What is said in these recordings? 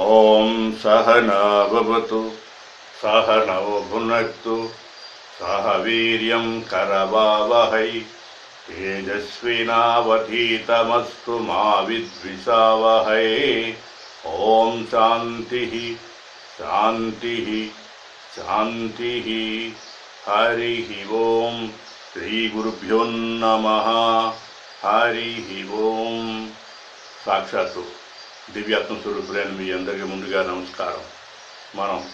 ॐ सह न भवतु सह नवभुनक्तु सह वीर्यं करवावहै तेजस्विनावधीतमस्तु मा विद्विषावहै। ॐ शान्तिः शान्तिः शान्तिः। हरिः ओं श्रीगुरुभ्योन्नमः हरिः ॐ साक्षात् దివ్యాత్మ స్వరూపులైన మీ అందరికీ ముందుగా నమస్కారం. మనం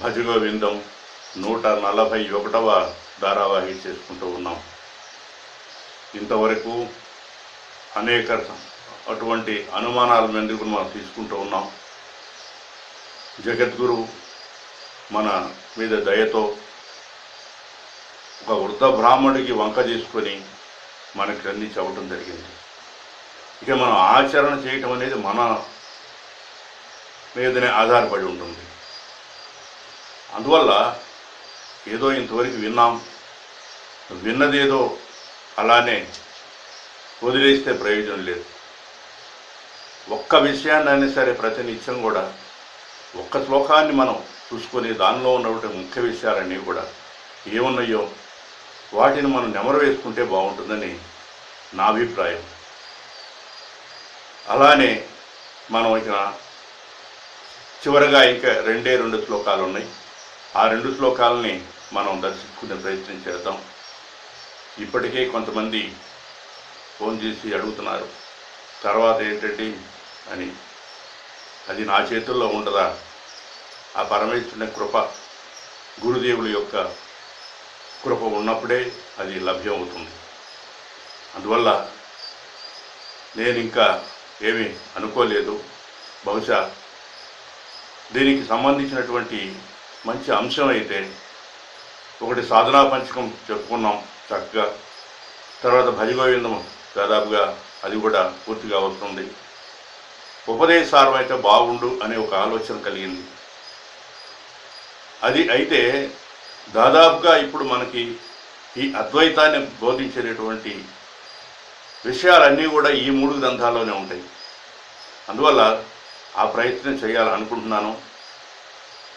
భజగోవిందం నూట నలభై ఒకటవ ధారావాహి చేసుకుంటూ ఉన్నాం. ఇంతవరకు అనేక అటువంటి అనుమానాల ఎందుకు మనం తీసుకుంటూ ఉన్నాం. జగద్గురు మన మీద దయతో ఒక వృద్ధ బ్రాహ్మడికి వంక చేసుకొని మనకి అన్ని చెప్పడం జరిగింది. ఇక మనం ఆచరణ చేయటం అనేది మన మీదనే ఆధారపడి ఉంటుంది. అందువల్ల ఏదో ఇంతవరకు విన్నాం. విన్నదేదో అలానే వదిలేస్తే ప్రయోజనం లేదు. ఒక్క విషయాన్ని సరే ప్రతినిత్యం కూడా ఒక్క శ్లోకాన్ని మనం చూసుకొని దానిలో ఉన్నటువంటి ముఖ్య విషయాలన్నీ కూడా ఏమున్నాయో వాటిని మనం నెమరు వేసుకుంటే బాగుంటుందని నా అభిప్రాయం. అలానే మనం ఇక చివరగా ఇంకా రెండే రెండు శ్లోకాలు ఉన్నాయి. ఆ రెండు శ్లోకాలని మనం దర్శించుకునే ప్రయత్నం చేద్దాం. ఇప్పటికే కొంతమంది ఫోన్ చేసి అడుగుతున్నారు తర్వాత ఏంటండి? అని. అది నా చేతుల్లో ఉండదా? ఆ పరమేశ్వరుని కృప గురుదేవుల యొక్క కృప ఉన్నప్పుడే అది లభ్యం అవుతుంది అందువల్ల నేను ఇంకా ఏమీ అనుకోలేదు. బహుశా దీనికి సంబంధించినటువంటి మంచి అంశం అయితే ఒకటి సాధనా పంచకం చెప్పుకున్నాం చక్కగా. తర్వాత భజగోవిందం దాదాపుగా అది కూడా పూర్తిగా వస్తుంది. ఉపదేశారం అయితే బాగుండు అనే ఒక ఆలోచన కలిగింది. అది అయితే దాదాపుగా ఇప్పుడు మనకి ఈ అద్వైతాన్ని బోధించేటటువంటి విషయాలన్నీ కూడా ఈ మూడు గ్రంథాల్లోనే ఉంటాయి. అందువల్ల ఆ ప్రయత్నం చేయాలనుకుంటున్నాను.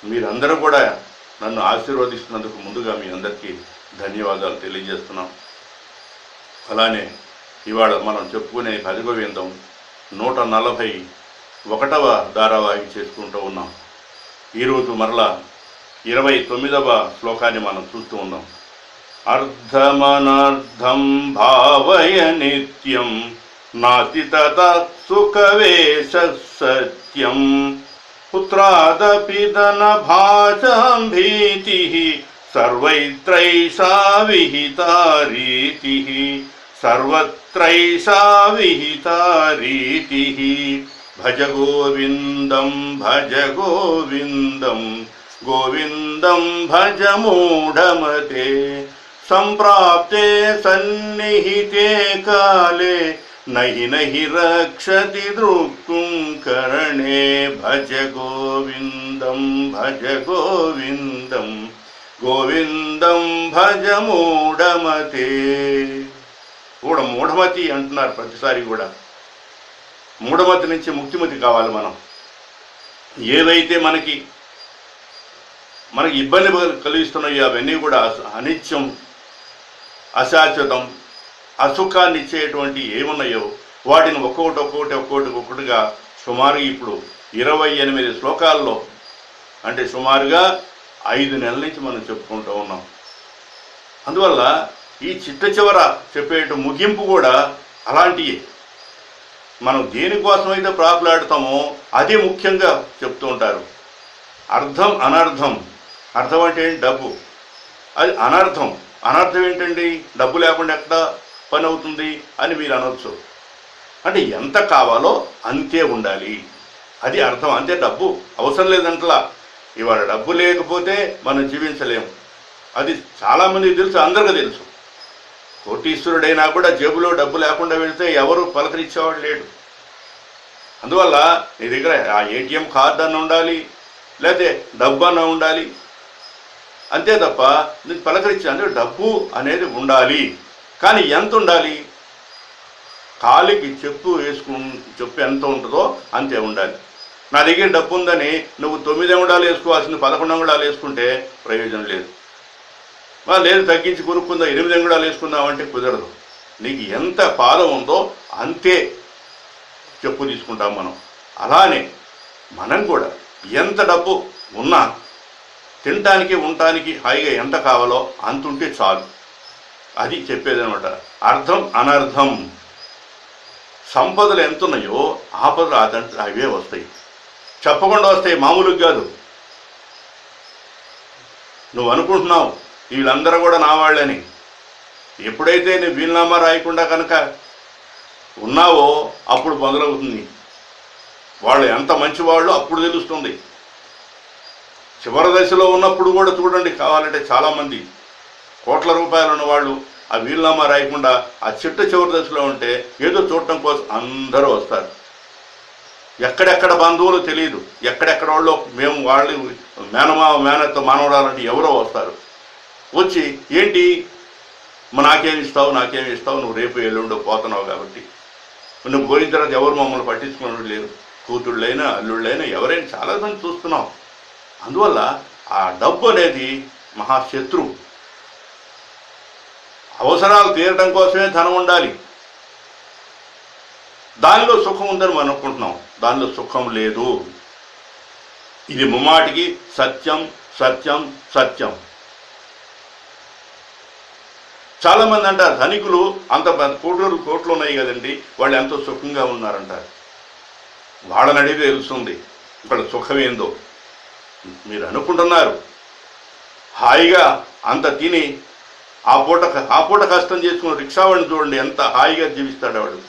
మీరందరూ కూడా నన్ను ఆశీర్వదిస్తున్నందుకు ముందుగా మీ అందరికీ ధన్యవాదాలు తెలియజేస్తున్నాం. అలానే ఇవాళ మనం చెప్పుకునే భజగోవిందం నూట నలభై ఒకటవ ధారావాహి చేసుకుంటూ ఉన్నాం. ఈరోజు మరలా ఇరవై తొమ్మిదవ శ్లోకాన్ని మనం చూస్తూ ఉన్నాం. अर्धमनार्धम् भावय नित्यम् नाति ततत्सुखवेशसत्यम् पुत्रादपितनभाचम् भीतिः सर्वैत्रैषा विहिता रीतिः। सर्वत्रैषा विहिता रीतिः। भज गोविन्दं भज गोविन्दं गोविन्दं भज मूढमते। సంప్రాప్తే సన్నిహితే కాలే నహి నహి రక్షతి దృక్కుం కరణే భజ గోవిందం భజ గోవిందం గోవిందం భజ మూఢమతే. కూడా మూఢమతి అంటున్నారు ప్రతిసారి కూడా. మూఢమతి నుంచి ముక్తిమతి కావాలి మనం. ఏవైతే మనకి మనకి ఇబ్బంది కలిగిస్తున్నాయో అవన్నీ కూడా అనిత్యం అశాశ్వతం అసుఖాన్ని ఇచ్చేటువంటి ఏమున్నాయో వాటిని ఒక్కొక్కటి ఒక్కొక్కటి ఒక్కొక్కటి ఒక్కొక్కటిగా సుమారు ఇప్పుడు ఇరవై ఎనిమిది శ్లోకాల్లో అంటే సుమారుగా ఐదు నెలల నుంచి మనం చెప్పుకుంటూ ఉన్నాం. అందువల్ల ఈ చిట్ట చివర చెప్పేట ముగింపు కూడా అలాంటియే. మనం దేనికోసమైతే ప్రాకులాడతామో అది ముఖ్యంగా చెప్తూ ఉంటారు. అర్థం అనర్థం. అర్థం అంటే డబ్బు. అది అనర్థం. అనర్థం ఏంటండి? డబ్బు లేకుండా ఎక్కడ పని అవుతుంది అని మీరు అనొచ్చు. అంటే ఎంత కావాలో అంతే ఉండాలి. అది అర్థం. అంతే డబ్బు అవసరం లేదంటలా. ఇవాళ డబ్బు లేకపోతే మనం జీవించలేము అది చాలామందికి తెలుసు అందరికీ తెలుసు. కోటీశ్వరుడైనా కూడా జేబులో డబ్బు లేకుండా వెళ్తే ఎవరు పలకరించేవాడు లేడు. అందువల్ల నీ దగ్గర ఆ ఏటీఎం కార్డు అన్న ఉండాలి లేకపోతే డబ్బు అన్న ఉండాలి అంతే తప్ప నీకు పలకరించి అంటే డబ్బు అనేది ఉండాలి. కానీ ఎంత ఉండాలి? కాలికి చెప్పు వేసుకు చెప్పు ఎంత ఉంటుందో అంతే ఉండాలి. నా దగ్గర డబ్బు ఉందని నువ్వు తొమ్మిది అంగుళాలు వేసుకోవాల్సింది పదకొండు అంగుళాలు వేసుకుంటే ప్రయోజనం లేదు. మరి లేదు తగ్గించి కొనుక్కుందా ఎనిమిది అంగుళాలు వేసుకుందామంటే కుదరదు. నీకు ఎంత పాదం ఉందో అంతే చెప్పు తీసుకుంటాం మనం. అలానే మనం కూడా ఎంత డబ్బు ఉన్నా తినటానికి ఉండటానికి హాయిగా ఎంత కావాలో అంతుంటే చాలు. అది చెప్పేదనమాట. అర్థం అనర్థం. సంపదలు ఎంత ఉన్నాయో ఆపదలు అదంటే అవే వస్తాయి. చెప్పకుండా వస్తాయి మామూలుగా కాదు. నువ్వు అనుకుంటున్నావు వీళ్ళందరూ కూడా నా వాళ్ళని. ఎప్పుడైతే నువ్వు వీలునామా రాయకుండా కనుక ఉన్నావో అప్పుడు మొదలవుతుంది. వాళ్ళు ఎంత మంచివాళ్ళు అప్పుడు తెలుస్తుంది. చివరి దశలో ఉన్నప్పుడు కూడా చూడండి కావాలంటే చాలామంది కోట్ల రూపాయలు ఉన్న వాళ్ళు ఆ వీలునామా రాయకుండా ఆ చిట్ట చివరి దశలో ఉంటే ఏదో చూడటం కోసం అందరూ వస్తారు. ఎక్కడెక్కడ బంధువులు తెలియదు. ఎక్కడెక్కడ వాళ్ళు మేము వాళ్ళు మేనమా మేనత్త మానవడాలంటే ఎవరో వస్తారు. వచ్చి ఏంటి? నాకేమి ఇస్తావు నాకేమి ఇస్తావు? నువ్వు రేపు ఎల్లుండో పోతున్నావు కాబట్టి. నువ్వు పోయిన తర్వాత ఎవరు మమ్మల్ని పట్టించుకున్నట్టు లేరు. కూతుళ్ళైనా అల్లుళ్ళైనా ఎవరైనా చాలా చూస్తున్నావు చూస్తున్నాం. అందువల్ల ఆ డబ్బు అనేది మహాశత్రువు అవసరాలు తీరడం కోసమే ధనం ఉండాలి. దానిలో సుఖం ఉందని మనం అనుకుంటున్నాం. దానిలో సుఖం లేదు. ఇది ముమ్మాటికి సత్యం సత్యం సత్యం. చాలామంది అంటారు ధనికులు అంత కోట్లు కోట్లు ఉన్నాయి కదండి. వాళ్ళు ఎంతో సుఖంగా ఉన్నారంటారు. వాళ్ళని అడిగితే తెలుస్తుంది ఇక్కడ సుఖమేందో మీరు అనుకుంటున్నారు హాయిగా అంత తిని ఆ పూట ఆ పూట కష్టం చేసుకున్న రిక్షావాడిని చూడండి ఎంత హాయిగా జీవిస్తాడు వాడు.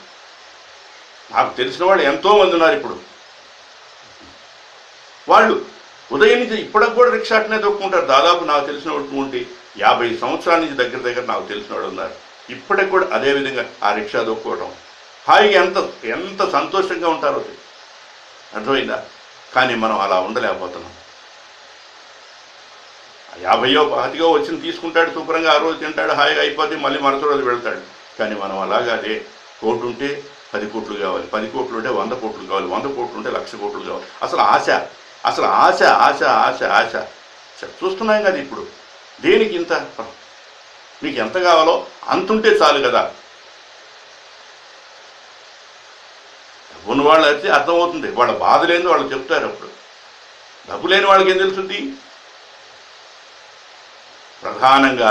నాకు తెలిసిన వాళ్ళు ఎంతోమంది ఉన్నారు ఇప్పుడు. వాళ్ళు ఉదయం నుంచి ఇప్పటికి కూడా రిక్షా అట్నే దొక్కుంటారు దాదాపు నాకు తెలిసిన వాడుకుంటే యాభై సంవత్సరాల నుంచి దగ్గర దగ్గర నాకు తెలిసిన వాళ్ళు ఉన్నారు. ఇప్పటికి కూడా అదే విధంగా ఆ రిక్షా దొక్కుకోవడం హాయిగా ఎంత ఎంత సంతోషంగా ఉంటారో అర్థమైందా? కానీ మనం అలా ఉండలేకపోతున్నాం. యాభైయో పాతికో వచ్చిన తీసుకుంటాడు శుభ్రంగా ఆ రోజు తింటాడు హాయిగా అయిపోతే మళ్ళీ మరుసటి రోజు వెళ్తాడు. కానీ మనం అలాగా అదే కోటి ఉంటే పది కోట్లు కావాలి పది కోట్లు ఉంటే వంద కోట్లు కావాలి వంద కోట్లు ఉంటే లక్ష కోట్లు కావాలి. అసలు ఆశ అసలు ఆశ ఆశ ఆశ ఆశ. చూస్తున్నాం కదా ఇప్పుడు. దేనికి ఇంత? మీకు ఎంత కావాలో అంత ఉంటే చాలు కదా. ఉన్న వాళ్ళు అయితే అర్థమవుతుంది. వాళ్ళ బాధ లేని వాళ్ళు చెప్తారు అప్పుడు. డబ్బు లేని వాళ్ళకి ఏం తెలుస్తుంది? ప్రధానంగా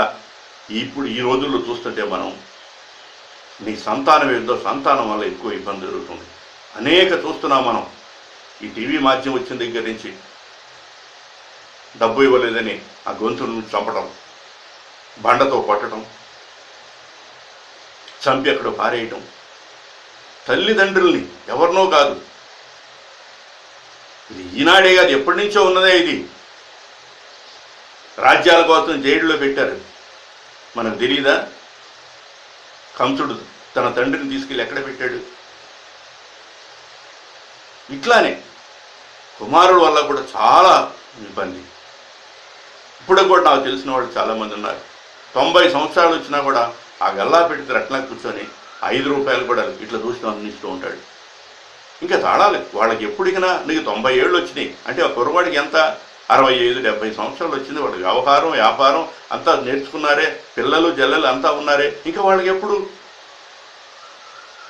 ఇప్పుడు ఈ రోజుల్లో చూస్తుంటే మనం నీ సంతానం ఏదో సంతానం వల్ల ఎక్కువ ఇబ్బంది జరుగుతుంది. అనేక చూస్తున్నాం మనం. ఈ టీవీ మాధ్యమం వచ్చిన దగ్గర నుంచి డబ్బు ఇవ్వలేదని ఆ గొంతును చంపడం బండతో కొట్టడం చంపి అక్కడ పారేయటం. తల్లిదండ్రుల్ని ఎవరినో కాదు. ఇది ఈనాడే కాదు ఎప్పటి నుంచో ఉన్నదే ఇది. రాజ్యాల కోసం జైలులో పెట్టారు. మనకు తెలియదా కంసుడు తన తండ్రిని తీసుకెళ్ళి ఎక్కడ పెట్టాడు? ఇట్లానే కుమారుడు వల్ల కూడా చాలా ఇబ్బంది. ఇప్పుడు కూడా నాకు తెలిసిన వాళ్ళు చాలామంది ఉన్నారు. తొంభై సంవత్సరాలు వచ్చినా కూడా ఆ గల్లా పెడితే అట్లా కూర్చొని ఐదు రూపాయలు కూడా ఇట్లా చూసిన అందిస్తూ ఉంటాడు. ఇంకా తాళాలి వాళ్ళకి ఎప్పటికైనా నీకు తొంభై ఏళ్ళు వచ్చినాయి. అంటే ఆ కుర్రవాడికి ఎంత? అరవై ఐదు డెబ్బై సంవత్సరాలు వచ్చింది. వాడు వ్యవహారం వ్యాపారం అంతా నేర్చుకున్నారే. పిల్లలు జల్లలు అంతా ఉన్నారే. ఇంకా వాళ్ళకి ఎప్పుడు?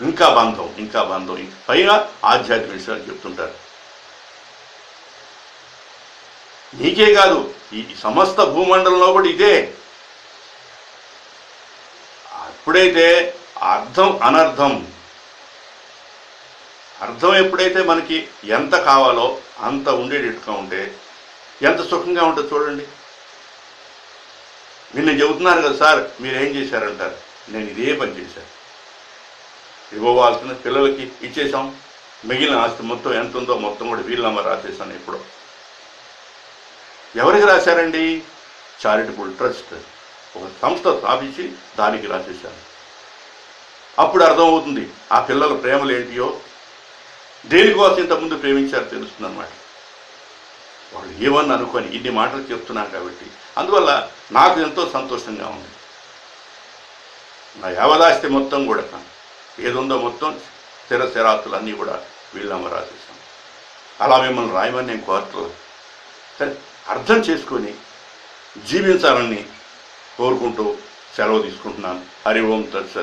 ఇంకా బంధం ఇంకా బంధం. పైగా ఆధ్యాత్మిక విషయాలు చెప్తుంటారు. నీకే కాదు ఈ సమస్త భూమండలంలో కూడా ఇదే. ఎప్పుడైతే అర్థం అనర్థం. అర్థం ఎప్పుడైతే మనకి ఎంత కావాలో అంత ఉండేటట్టుగా ఉంటే ఎంత సుఖంగా ఉంటుంది చూడండి. నిన్న చెబుతున్నారు కదా సార్ మీరేం చేశారంటారు? నేను ఇదే పని చేశాను. ఇవ్వవలసిన పిల్లలకి ఇచ్చేసాం మిగిలిన ఆస్తి మొత్తం ఎంత ఉందో మొత్తం కూడా వీళ్ళమ్మ రాసేసాను ఇప్పుడు. ఎవరికి రాశారండి? చారిటబుల్ ట్రస్ట్ ఒక సంస్థ స్థాపించి దానికి రాసేశాను. అప్పుడు అర్థమవుతుంది ఆ పిల్లల ప్రేమలు ఏంటియో? దేనికోసం ఇంతకుముందు ప్రేమించారు తెలుస్తుంది అనమాట వాళ్ళు ఏమని అనుకొని ఇన్ని మాటలు చెప్తున్నాను కాబట్టి. అందువల్ల నాకు ఎంతో సంతోషంగా ఉంది. నా యావదాస్తి మొత్తం కూడా ఏదుందో మొత్తం స్థిర స్థిరాస్తులు అన్నీ కూడా వీళ్ళమ్మ రాసేసాం అలా మిమ్మల్ని రాయమని నేను కోరట్లేదు సరే అర్థం చేసుకొని జీవించాలని కోరుకుంటూ సెలవు తీసుకుంటున్నాను. హరి ఓం తత్సత్.